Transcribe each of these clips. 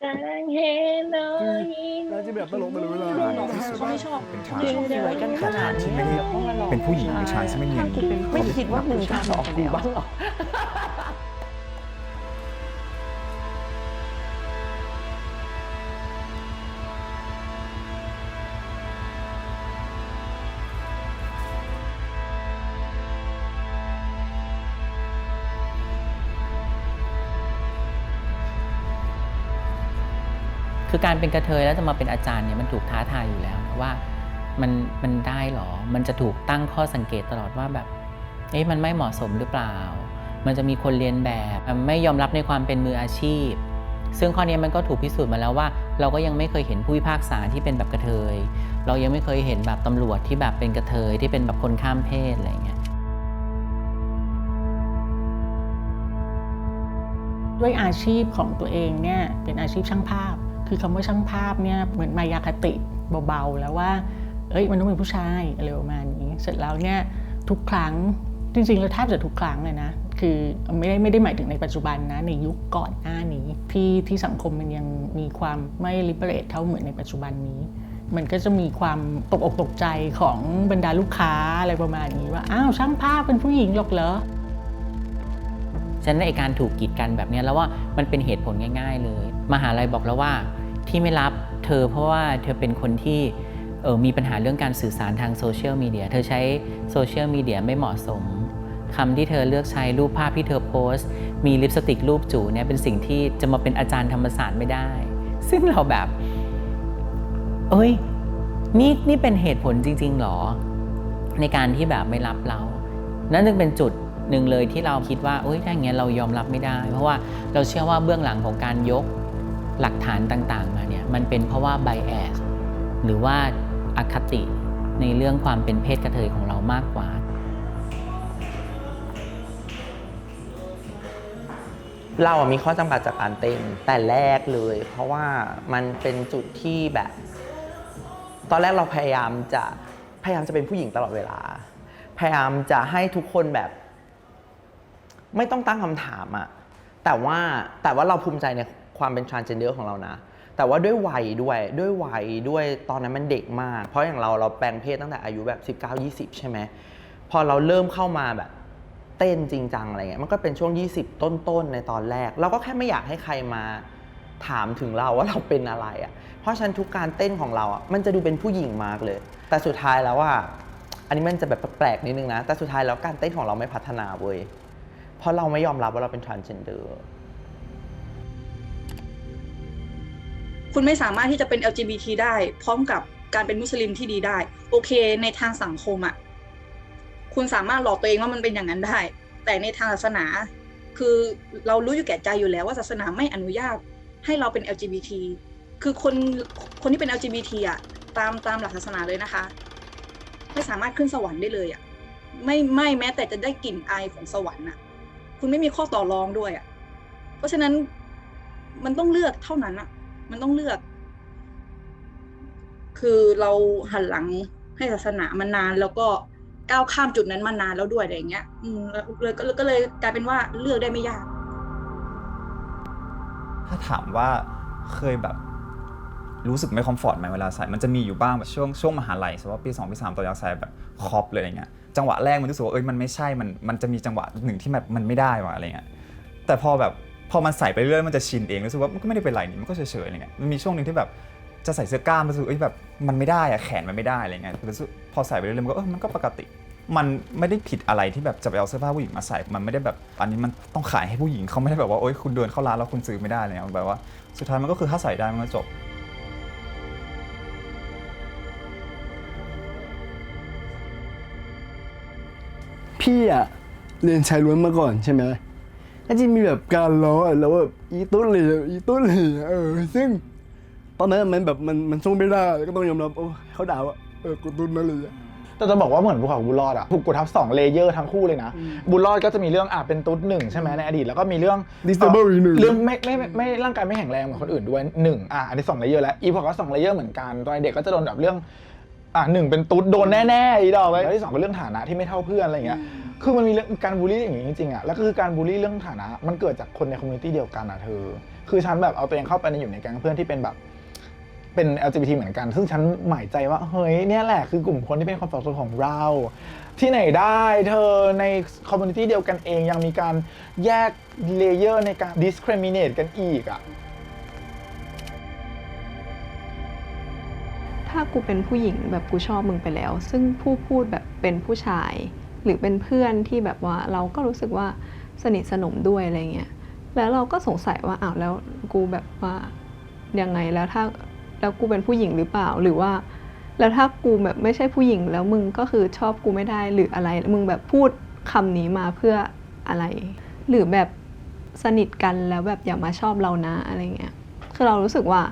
แงเฮโลยิน น่าจะแบบตม่หลงไม่รู้เวลาเขาไม่ชอบ เป็นชายชอบสวยกันขนาดนี้เป็นผู้หญิงหรืชายที่ไม่เนียนไม่คิดว่ามึงจะออกกูบ้างหรอ คือการเป็นกระเทยแล้วจะมาเป็นอาจารย์เนี่ยมันถูกท้าทายอยู่แล้วนะว่ามันมันได้หรอ มันจะถูกตั้งข้อสังเกตตลอดว่าแบบเอ๊ะมันไม่เหมาะสมหรือเปล่า มันจะมีคนเรียนแบบไม่ยอมรับในความเป็นมืออาชีพ ซึ่งข้อนี้มันก็ถูกพิสูจน์มาแล้วว่า เราก็ยังไม่เคยเห็นผู้พิพากษาที่เป็นแบบกระเทย เรายังไม่เคยเห็นแบบตำรวจที่แบบเป็นกระเทยที่เป็นแบบคนข้ามเพศอะไรอย่างเงี้ยด้วยอาชีพของตัวเองเนี่ยเป็นอาชีพช่างภาพ คือคำว่าช่างภาพเนี่ยเหมือนมายาคติเบาๆ แล้วว่า เอ้ยมันต้องเป็นผู้ชายอะไรประมาณนี้ เสร็จแล้วเนี่ยทุกครั้งจริงๆแล้วแทบจะทุกครั้งเลยนะ คือไม่ได้ไม่ได้หมายถึงในปัจจุบันนะในยุคก่อนหน้านี้ที่ที่สังคมมันยังมีความไม่ลิเบเรตเท่าเหมือนในปัจจุบันนี้มันก็จะมีความตกอกตกใจของบรรดาลูกค้าอะไรประมาณนี้ว่าอ้าวช่างภาพเป็นผู้หญิงหรอกเหรอฉะนั้นไอการถูกกีดกันแบบนี้แล้วว่ามันเป็นเหตุผลง่าย ๆ เลย มหาลัยบอกแล้วว่า ที่ไม่รับเธอเพราะว่าเธอเป็นคนที่เออมีปัญหาเรื่องการสื่อสารทางโซเชียลมีเดีย เธอใช้โซเชียลมีเดียไม่เหมาะสมคำที่เธอเลือกใช้รูปภาพที่เธอโพสต์ มีลิปสติกรูปจูเนี่ยเป็นสิ่งที่จะมาเป็นอาจารย์ธรรมศาสตร์ไม่ได้ ซึ่งเราแบบ เอ้ย นี่นี่เป็นเหตุผลจริง ๆหรอ ในการที่แบบไม่รับเรา นั่นจึงเป็นจุดหนึ่งเลยที่เราคิดว่าเอ้ยถ้าอย่างเงี้ยเรายอมรับไม่ได้ เพราะว่าเราเชื่อว่าเบื้องหลังของการยกหลักฐานต่างๆ มันเป็นเพราะว่า bias หรือว่าอคติในเรื่องความเป็นเพศกระเทยของเรามากกว่า เราอะมีข้อจำกัดจากการเต้นแต่แรกเลย เพราะว่ามันเป็นจุดที่แบบ ตอนแรกเราพยายามจะพยายามจะเป็นผู้หญิงตลอดเวลา พยายามจะให้ทุกคนแบบ ไม่ต้องตั้งคำถามอะแต่ว่าแต่ว่าเราภูมิใจในความเป็น transgender ของเรานะ แต่ว่าด้วยวัยด้วยด้วยวัยด้วยตอนนั้นมันเด็กมาก เพราะอย่างเราเราแปลงเพศตั้งแต่อายุแบบ 19 20 ใช่ไหมพอเราเริ่มเข้ามาแบบเต้นจริงจังอะไรเงี้ยมันก็เป็นช่วง 20 ต้นๆในตอนแรก เราก็แค่ไม่อยากให้ใครมาถามถึงเราว่าเราเป็นอะไรอะ่ะ เพราะฉะนันทุกการเต้นของเราอะ่ะมันจะดูเป็นผู้หญิงมากเลย แต่สุดท้ายแล้วว่า อันนี้มันจะแบบแปลกๆนิดนึงนะ แต่สุดท้ายแล้วการเต้นของเราไม่พัฒนาเว้ย เพราะเราไม่ยอมรับว่าเราเป็น transgender คุณไม่สามารถที่จะเป็น LGBT ได้ พร้อมกับการเป็นมุสลิมที่ดีได้ โอเค ในทางสังคมอะ่ะคุณสามารถหลอกตัวเองว่ามันเป็นอย่างนั้นได้ แต่ในทางศาสนา คือเรารู้อยู่แก่ใจอยู่แล้วว่าศาสนาไม่อนุญาตให้เราเป็น LGBT คือคนคนที่เป็น LGBT อะตามตามหลักศาสนาเลยนะคะ ไม่สามารถขึ้นสวรรค์ได้เลยอะไม่ไม่แม้แต่จะได้กลิ่นอายของสวรรค์อะ คุณไม่มีข้อต่อรองด้วยอะเพราะฉะนั้นมันต้องเลือกเท่านั้นอะ มันต้องเลือก คือเราหันหลังให้ศาสนามานาน แล้วก็ก้าวข้ามจุดนั้นมานานแล้วด้วยอะไรอย่างเงี้ย อืมเลยก็เลยกลายเป็นว่าเลือกได้ไม่ยาก ถ้าถามว่าเคยแบบรู้สึกไม่คอมฟอร์ตไหมเวลาใส่ มันจะมีอยู่บ้างแบบช่วงช่วงมหาลัยสมมติว่าปี2ปี3ตัวอยากใส่แบบคอปเลยอะไรเงี้ย จังหวะแรกมันรู้สึกว่าเอ้ยมันไม่ใช่ มันมันจะมีจังหวะหนึ่งที่แบบมันไม่ได้ว่ะอะไรเงี้ย แต่พอแบบ พอมันใส่ไปเรื่อยมันจะชินเองรู้สึกว่ามันก็ไม่ได้เป็นไรนี่มันก็เฉยๆอะไรเงี้ยมันมีช่วงหนึ่งที่แบบจะใส่เสื้อกล้ามรู้สึกเอ้ยแบบมันไม่ได้อะแขนมันไม่ได้อะไรเงี้ยแต่รู้สึกพอใส่ไปเรื่อยมันก็เออมันก็ปกติ มันไม่ได้ผิดอะไรที่แบบจะไปเอาเสื้อผ้าผู้หญิงมาใส่ มันไม่ได้แบบอันนี้มันต้องขายให้ผู้หญิงเขาไม่ได้แบบว่าโอ๊ยคุณเดินเข้าร้านแล้วคุณซื้อไม่ได้อะไรเงี้ยแบบว่าสุดท้ายมันก็คือถ้าใส่ได้มันก็จบพี่อะเรียนชายล้วนมาก่อนใช่ไหม ก็จะมีแบบการล้ออะแล้วแบบอีตุ้นเลยอีตุ้นเลยเออซึ่ง ตอนนั้นมันแบบมันมันสู้ไม่ได้ก็ต้องยอมรับโอ้เขาด่าว่าเออกูตุ้นนั่นเลยอะแต่จะบอกว่าเหมือนภูเขาบุญรอดอะถูกกดทับสองเลเยอร์ทั้งคู่เลยนะ บุญรอดก็จะมีเรื่องอะเป็นตุ๊ดหนึ่งใช่ไหมในอดีต แล้วก็มีเรื่อง Disable อีกหนึ่ง เรื่องไม่ไม่ไม่ไม่ร่างกายไม่แข็งแรงเหมือนคนอื่นด้วยหนึ่งอะอันนี้สองเลเยอร์แล้วอีพอก็สองเลเยอร์เหมือนกันตอนเด็กก็จะโดนแบบเรื่องอะหนึ่งเป็นตุ๊ดโดนแน่ๆอีดอกแล้วที่สองเป็นเรื่องฐานะที่ไม่เท่าเพื่อนอะไรอย่างเงี้ย คือมันมีการบูลลี่อย่างงี้จริงๆอะแล้วก็คือการบูลลี่เรื่องฐานะ มันเกิดจากคนในคอมมูนิตี้เดียวกันอะเธอ คือฉันแบบเอาตัวเองเข้าไปในอยู่ในแก๊งเพื่อนที่เป็นแบบเป็น LGBT เหมือนกัน ซึ่งฉันหมายใจว่าเฮ้ยเนี่ยแหละคือกลุ่มคนที่เป็นความฝันของเรา ที่ไหนได้เธอในคอมมูนิตี้เดียวกันเองยังมีการแยกเลเยอร์ในการ discriminate กันอีกอะถ้ากูเป็นผู้หญิงแบบกูชอบมึงไปแล้ว ซึ่งผู้พูดแบบเป็นผู้ชาย หรือเป็นเพื่อนที่แบบว่าเราก็รู้สึกว่าสนิทสนมด้วยอะไรเงี้ยแล้วเราก็สงสัยว่าอ้าวแล้วกูแบบว่ายังไงแล้วถ้าแล้วกูเป็นผู้หญิงหรือเปล่าหรือว่า แล้วถ้ากูแบบไม่ใช่ผู้หญิงแล้วมึงก็คือชอบกูไม่ได้หรืออะไร มึงแบบพูดคำนี้มาเพื่ออะไร หรือแบบสนิทกันแล้วแบบอย่ามาชอบเรานะอะไรเงี้ยคือเรารู้สึกว่า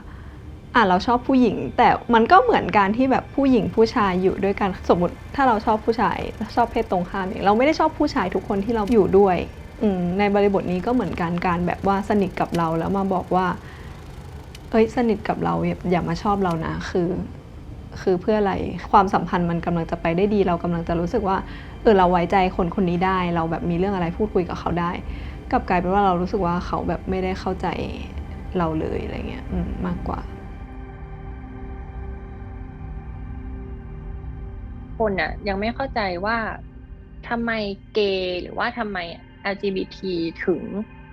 อะเราชอบผู้หญิง แต่มันก็เหมือนการที่แบบผู้หญิงผู้ชายอยู่ด้วยกัน สมมติถ้าเราชอบผู้ชายชอบเพศตรงข้ามเนี่ยเราไม่ได้ชอบผู้ชายทุกคนที่เราอยู่ด้วยอในบริบทนี้ก็เหมือนกันการแบบว่าสนิทกับเราแล้วมาบอกว่า เอ้ยสนิทกับเราอย่ามาชอบเรานะคือ คือเพื่ออะไรความสัมพันธ์มันกำลังจะไปได้ดี เรากำลังจะรู้สึกว่าเออเราไว้ใจคนคนนี้ได้ เราแบบมีเรื่องอะไรพูดคุยกับเขาได้กลับกลายเป็นว่าเรารู้สึกว่าเขาแบบไม่ได้เข้าใจเราเลยอะไรเงี้ยมมากกว่า คนอะยังไม่เข้าใจว่าทำไมเกย์หรือว่าทำไม LGBT ถึง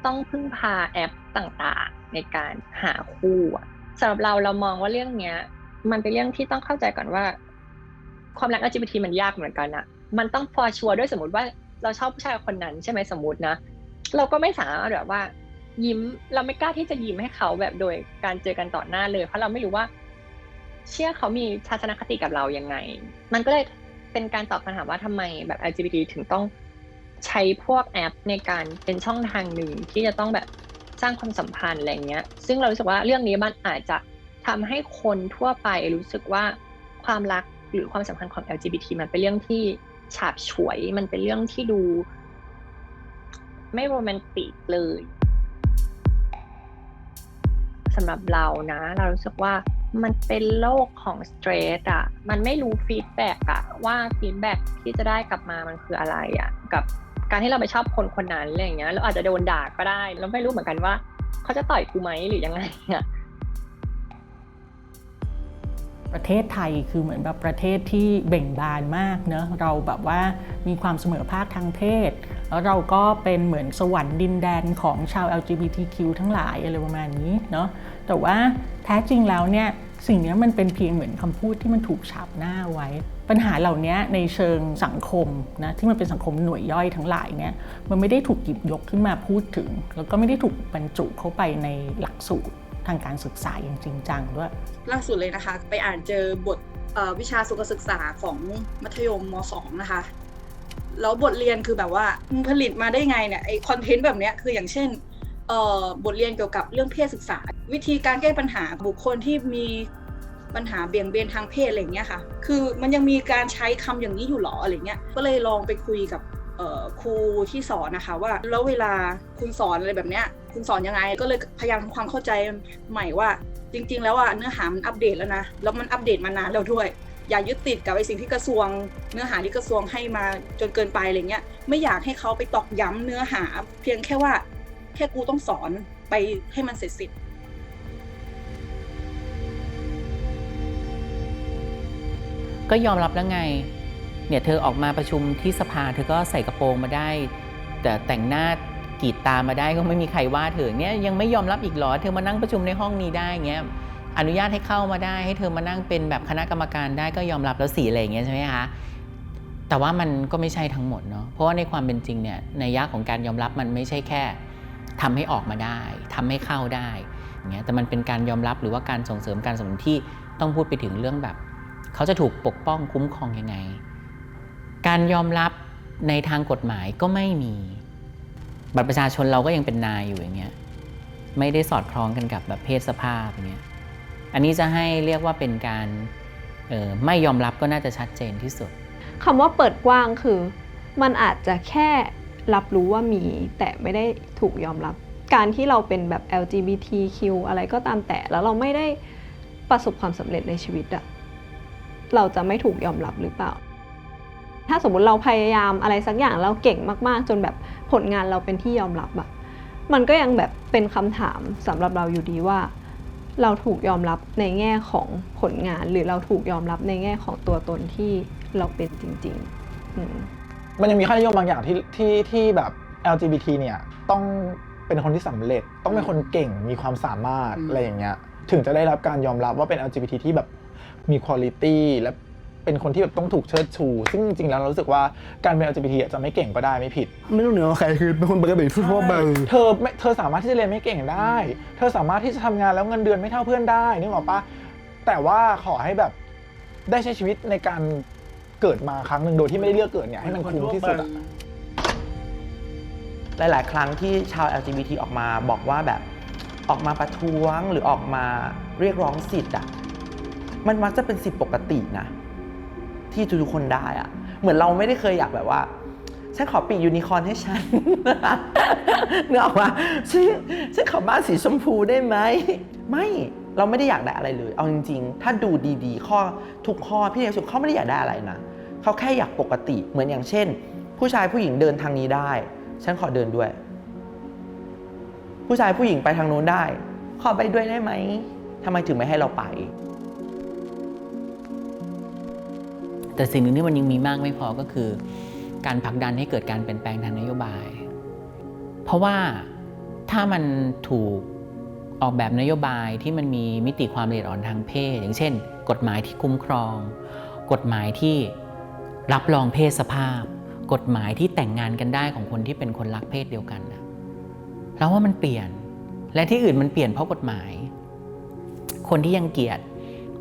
ต้องพึ่งพาแอปต่างๆ ในการหาคู่อะสำหรับเราเรามองว่าเรื่องเนี้ย มันเป็นเรื่องที่ต้องเข้าใจก่อนว่า ความรัก LGBT มันยากเหมือนกันอะมันต้องพอชัวร์ด้วยสมมติว่าเราชอบผู้ชายคนนั้นใช่ไหมสมมตินะ เราก็ไม่สามารถแบบว่า ยิ้มเราไม่กล้าที่จะยิ้มให้เขาแบบโดยการเจอกันต่อหน้าเลย เพราะเราไม่รู้ว่า เชื่อเขามีทัศนคติกับเรายังไง มันก็เลยเป็นการตอบคำถามว่าทำไมแบบ LGBT ถึงต้องใช้พวกแอปในการเป็นช่องทางหนึ่งที่จะต้องแบบสร้างความสัมพันธ์อะไรเงี้ย ซึ่งเรารู้สึกว่าเรื่องนี้มันอาจจะทำให้คนทั่วไปรู้สึกว่าความรักหรือความสัมพันธ์ของ LGBT มันเป็นเรื่องที่ฉาบฉวย มันเป็นเรื่องที่ดู ไม่โรแมนติกเลยสำหรับเรานะ เรารู้สึกว่า มันเป็นโลกของสเตรสอะ มันไม่รู้ฟีดแบ็กอะว่าฟีดแบ็กที่จะได้กลับมามันคืออะไรอะ กับการที่เราไปชอบคนคนนั้นอะไรอย่างเงี้ยเราอาจจะโดนด่าก็ได้เราไม่รู้เหมือนกันว่าเขาจะต่อยกูไหมหรือยังไงอะประเทศไทยคือเหมือนแบบประเทศที่เบ่งบานมากเนอะเราแบบว่ามีความเสมอภาคทางเพศ แล้วเราก็เป็นเหมือนสวรรค์ดินแดนของชาว LGBTQ ทั้งหลายอะไรประมาณนี้เนาะ แต่ว่าแท้จริงแล้วเนี่ยสิ่งนี้มันเป็นเพียงเหมือนคำพูดที่มันถูกฉาบหน้าไว้ ปัญหาเหล่านี้ในเชิงสังคมนะที่มันเป็นสังคมหน่วยย่อยทั้งหลายเนี่ยมันไม่ได้ถูกหยิบยกขึ้นมาพูดถึง แล้วก็ไม่ได้ถูกบรรจุเข้าไปในหลักสูตรทางการศึกษาอย่างจริงจังด้วยล่าสุดเลยนะคะ ไปอ่านเจอบทวิชาสุขศึกษาของมัธยมม .2 นะคะแล้วบทเรียนคือแบบว่ามึงผลิตมาได้ไงเนี่ยไอคอนเทนต์แบบเนี้ยคืออย่างเช่น บทเรียนเกี่ยวกับเรื่องเพศศึกษา วิธีการแก้ปัญหาบุคคลที่มีปัญหาเบี่ยงเบนทางเพศอะไรเงี้ยค่ะ คือมันยังมีการใช้คำอย่างนี้อยู่หรออะไรเงี้ย ก็เลยลองไปคุยกับครูที่สอนนะคะว่าแล้วเวลาคุณสอนอะไรแบบเนี้ยคุณสอนยังไง ก็เลยพยายามทำความเข้าใจใหม่ว่า จริง ๆ แล้วอะเนื้อหามันอัปเดตแล้วนะแล้วมันอัปเดตมานานแล้วด้วย อย่ายึดติดกับไอ้สิ่งที่กระทรวง เนื้อหาที่กระทรวงให้มาจนเกินไปอะไรเงี้ยไม่อยากให้เขาไปตอกย้ำเนื้อหา เพียงแค่ว่า แค่กูต้องสอนไปให้มันเสร็จสิ้นก็ยอมรับแล้วไง เนี่ยเธอออกมาประชุมที่สภาเธอก็ใส่กระโปรงมาได้ แต่แต่งหน้ากรีดตามาได้ก็ไม่มีใครว่าเธอเนี่ยยังไม่ยอมรับอีกหรอ เธอมานั่งประชุมในห้องนี้ได้เงี้ยอนุญาตให้เข้ามาได้ ให้เธอมานั่งเป็นแบบคณะกรรมการได้ก็ยอมรับแล้วสีอะไรอย่างเงี้ยใช่ไหมคะแต่ว่ามันก็ไม่ใช่ทั้งหมดเนาะเพราะว่าในความเป็นจริงเนี่ยในยะของการยอมรับมันไม่ใช่แค่ ทำให้ออกมาได้ทำให้เข้าได้อย่างเงี้ยแต่มันเป็นการยอมรับหรือว่าการส่งเสริมการสนับสนุนที่ต้องพูดไปถึงเรื่องแบบ เขาจะถูกปกป้องคุ้มครองยังไง การยอมรับในทางกฎหมายก็ไม่มี บัตรประชาชนเราก็ยังเป็นนายอยู่อย่างเงี้ยไม่ได้สอดคล้องกันกับแบบเพศสภาพอย่างเงี้ยอันนี้จะให้เรียกว่าเป็นการออไม่ยอมรับก็น่าจะชัดเจนที่สุดคำว่าเปิดกว้างคือ มันอาจจะแค่ รับรู้ว่ามีแต่ไม่ได้ถูกยอมรับ การที่เราเป็นแบบ LGBTQ อะไรก็ตามแต่แล้วเราไม่ได้ประสบความสำเร็จในชีวิตอะเราจะไม่ถูกยอมรับหรือเปล่า ถ้าสมมติเราพยายามอะไรสักอย่างเราเก่งมาก ๆ จนแบบผลงานเราเป็นที่ยอมรับอะมันก็ยังแบบเป็นคำถามสำหรับเราอยู่ดีว่า เราถูกยอมรับในแง่ของผลงาน หรือเราถูกยอมรับในแง่ของตัวตนที่เราเป็นจริงๆอื มมันยังมีค่านิยมบางอย่างที่ที่ที่แบบ LGBT เนี่ยต้องเป็นคนที่สำเร็จต้องเป็นคนเก่งมีความสามารถอืม อะไรอย่างเงี้ยถึงจะได้รับการยอมรับว่าเป็น LGBT ที่แบบมีคุณ i t y และเป็นคนที่แบบต้องถูกเชิดชู ซึ่งจริงๆแล้วเรารู้สึกว่าการเป็น LGBT อะจะไม่เก่งก็ได้ไม่ผิด ไม่ต้องเหนือใครคือเป็นคนปกติทั่วๆไป เธอไม่เธอสามารถที่จะเรียนไม่เก่งได้ เธอสามารถที่จะทำงานแล้วเงินเดือนไม่เท่าเพื่อนได้นึกออกปะแต่ว่าขอให้แบบได้ใช้ชีวิตในการ เกิดมาครั้งหนึ่งโดยที่ไม่ได้เลือกเกิดเนี่ยให้มันคุ้มที่สุดอะ หลาย ๆ ครั้งที่ชาว LGBT ออกมาบอกว่าแบบออกมาประท้วงหรือออกมาเรียกร้องสิทธิ์อะ มันมักจะเป็นสิทธิ์ปกตินะ ที่ทุกๆคนได้อะ เหมือนเราไม่ได้เคยอยากแบบว่า ฉันขอปีกยูนิคอร์นให้ฉัน เนื้อออกว่าฉันฉันขอบ้านสีชมพูได้ไหม ไม่เราไม่ได้อยากได้อะไรเลย เอาจริง ๆ ถ้าดูดี ๆ ข้อทุกข้อพี่เลี้ยงสุดเขาไม่ได้อยากได้อะไรนะ เขาแค่อยากปกติเหมือนอย่างเช่น ผู้ชายผู้หญิงเดินทางนี้ได้ ฉันขอเดินด้วย ผู้ชายผู้หญิงไปทางนู้นได้ ขอไปด้วยได้ไหมทำไมถึงไม่ให้เราไป แต่สิ่งหนึ่งที่มันยังมีมากไม่พอก็คือ การผลักดันให้เกิดการเปลี่ยนแปลงทางนโยบาย เพราะว่าถ้ามันถูกออกแบบนโยบายที่มันมีมิติความละเอียดอ่อนทางเพศ อย่างเช่น กฎหมายที่คุ้มครอง กฎหมายที่ รับรองเพศสภาพ กฎหมายที่แต่งงานกันได้ของคนที่เป็นคนรักเพศเดียวกันนะแล้วว่ามันเปลี่ยน และที่อื่นมันเปลี่ยนเพราะกฎหมาย คนที่ยังเกลียด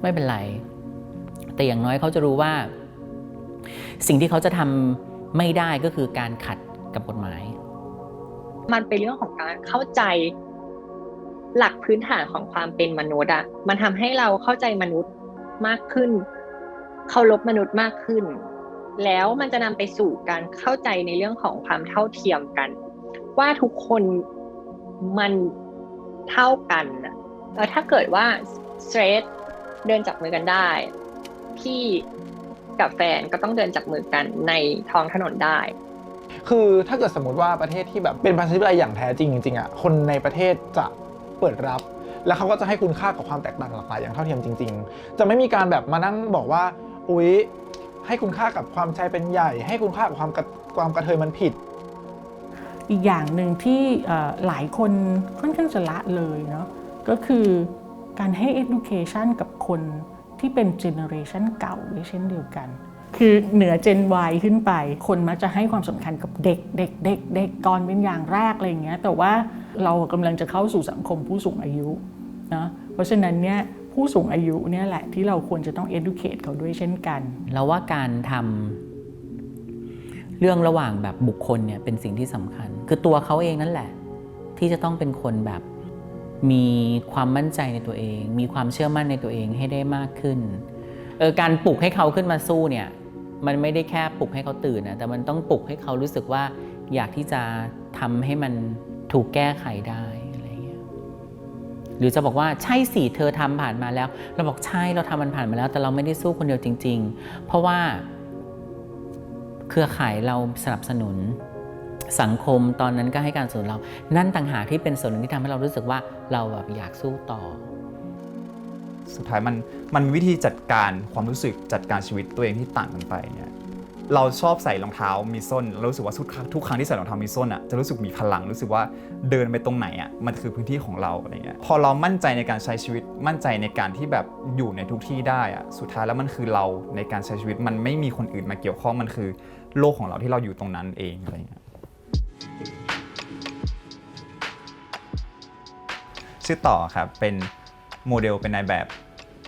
ไม่เป็นไร แต่อย่างน้อยเขาจะรู้ว่า สิ่งที่เขาจะทำไม่ได้ก็คือการขัดกับกฎหมาย มันเป็นเรื่องของการเข้าใจหลักพื้นฐานของความเป็นมนุษย์อะมันทำให้เราเข้าใจมนุษย์มากขึ้น เคารพมนุษย์มากขึ้น แล้วมันจะนำไปสู่การเข้าใจในเรื่องของความเท่าเทียมกัน ว่าทุกคนมันเท่ากันแล้วถ้าเกิดว่าสเตรทเดินจับมือกันได้ พี่กับแฟนก็ต้องเดินจับมือกันในท้องถนนได้ คือถ้าเกิดสมมติว่าประเทศที่แบบเป็นประชาธิปไตยอย่างแท้จริงจริงอะคนในประเทศจะเปิดรับ แล้วเขาก็จะให้คุณค่ากับความแตกต่างหลากหลายอย่างเท่าเทียมจริง ๆ จะไม่มีการแบบมานั่งบอกว่าอุ๊ย ให้คุณค่ากับความชายเป็นใหญ่ ให้คุณค่ากับความกระความกระเทยมันผิด อีกอย่างหนึ่งที่หลายคนค่อนข้างจะละเลยเนาะก็คือการให้ education กับคนที่เป็นเจเนอเรชันเก่าด้วยเช่นเดียวกัน คือเหนือ Gen Y ขึ้นไป คนมักจะให้ความสำคัญกับเด็กเด็กเด็กเด็กก่อนเป็นอย่างแรกอะไรอย่างเงี้ยแต่ว่าเรากำลังจะเข้าสู่สังคมผู้สูงอายุนะเพราะฉะนั้นเนี่ย ผู้สูงอายุเนี่ยแหละที่เราควรจะต้อง educate เขาด้วยเช่นกัน แล้วว่าการทำเรื่องระหว่างแบบบุคคลเนี่ยเป็นสิ่งที่สำคัญ คือตัวเขาเองนั่นแหละ ที่จะต้องเป็นคนแบบมีความมั่นใจในตัวเอง มีความเชื่อมั่นในตัวเองให้ได้มากขึ้นเออการปลุกให้เขาขึ้นมาสู้เนี่ยมันไม่ได้แค่ปลุกให้เขาตื่นนะแต่มันต้องปลุกให้เขารู้สึกว่าอยากที่จะทำให้มันถูกแก้ไขได้ รือจะบอกว่าใช่สิเธอทำผ่านมาแล้ว เราบอกใช่เราทำมันผ่านมาแล้ว แต่เราไม่ได้สู้คนเดียวจริง ๆ เพราะว่า เครือข่ายเราสนับสนุนสังคมตอนนั้นก็ให้การสนับสนุนเรา นั่นต่างหากที่เป็นส่วนหนึ่งที่ทำให้เรารู้สึกว่าเราแบบอยากสู้ต่อ สุดท้ายมันมันมีวิธีจัดการความรู้สึกจัดการชีวิตตัวเองที่ต่างกันไปเนี่ย เราชอบใส่รองเท้ามีส้นเรารู้สึกว่าทุกครั้งทุกครั้งที่ใส่รองเท้ามีส้นอะจะรู้สึกมีพลังรู้สึกว่าเดินไปตรงไหนอะมันคือพื้นที่ของเราอะไรเงี้ยพอเรามั่นใจในการใช้ชีวิตมั่นใจในการที่แบบอยู่ในทุกที่ได้อะสุดท้ายแล้วมันคือเราในการใช้ชีวิตมันไม่มีคนอื่นมาเกี่ยวข้องมันคือโลกของเราที่เราอยู่ตรงนั้นเองอะไรเงี้ยชื่อต่อครับเป็นโมเดลเป็นนายแบบ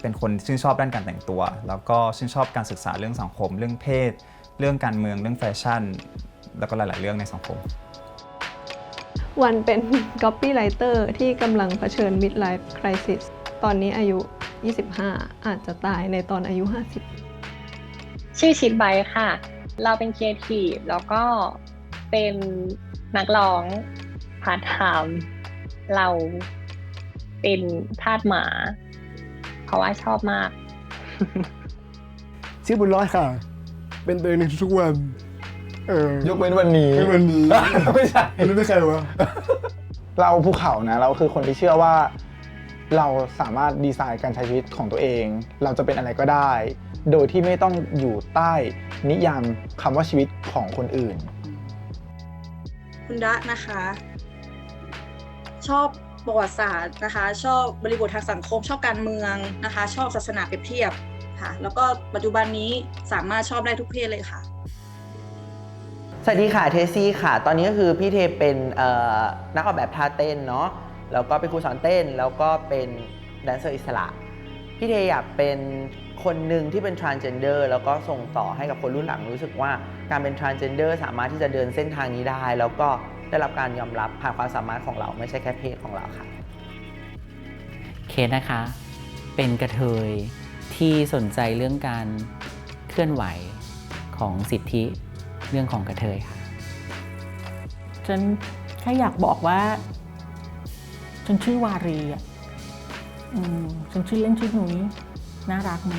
เป็นคนชื่นชอบด้านการแต่งตัว แล้วก็ชื่นชอบการศึกษาเรื่องสังคมเรื่องเพศ เรื่องการเมืองเรื่องแฟชั่น แล้วก็หลาย ๆ เรื่องในสังคม วันเป็น copywriter ที่กำลังเผชิญ midlife crisis ตอนนี้อายุ 25 อาจจะตายในตอนอายุ 50 ชื่อชิดไบค์ค่ะ เราเป็นครีเอทีฟแล้วก็เป็นนักร้องพาร์ทไทม์เราเป็นทาสหมา เพราะว่าชอบมาก ชื่อบุญรอดค่ะ เป็นตัวเองในทุกๆวัน เออยกเว้นวันนี้ไม่วันนี้ไม่ใช่อันนี้ไม่ใครวะ เราภูเขานะเราคือคนที่เชื่อว่า เราสามารถดีไซน์การใช้ชีวิตของตัวเอง เราจะเป็นอะไรก็ได้ โดยที่ไม่ต้องอยู่ใต้นิยามคำว่าชีวิตของคนอื่น คุณดะนะคะ ชอบประวัติศาสตร์นะคะ ชอบบริบททางสังคม ชอบการเมืองนะคะ ชอบศาสนาเปรียบเทียบ ค่ะ แล้วก็ปัจจุบันนี้สามารถชอบได้ทุกเพศเลยค่ะ สวัสดีค่ะเทซี่ค่ะ ตอนนี้ก็คือพี่เทเป็นเอ่อนักออกแบบท่าเต้นเนาะแล้วก็เป็นครูสอนเต้น แล้วก็เป็นแดนเซอร์อิสระ พี่เทอยากเป็นคนหนึ่งที่เป็น transgender แล้วก็ส่งต่อให้กับคนรุ่นหลังรู้สึกว่าการเป็น transgender สามารถที่จะเดินเส้นทางนี้ได้ แล้วก็ได้รับการยอมรับผ่านความสามารถของเราไม่ใช่แค่เพศของเราค่ะ เคสนะคะ เป็นกระเทย ที่สนใจเรื่องการเคลื่อนไหวของสิทธิเรื่องของกระเทยค่ะฉันแค่อยากบอกว่าฉันชื่อวารีอะอืมฉันชื่อเล่นชื่อหนุ้ยน่ารักไหม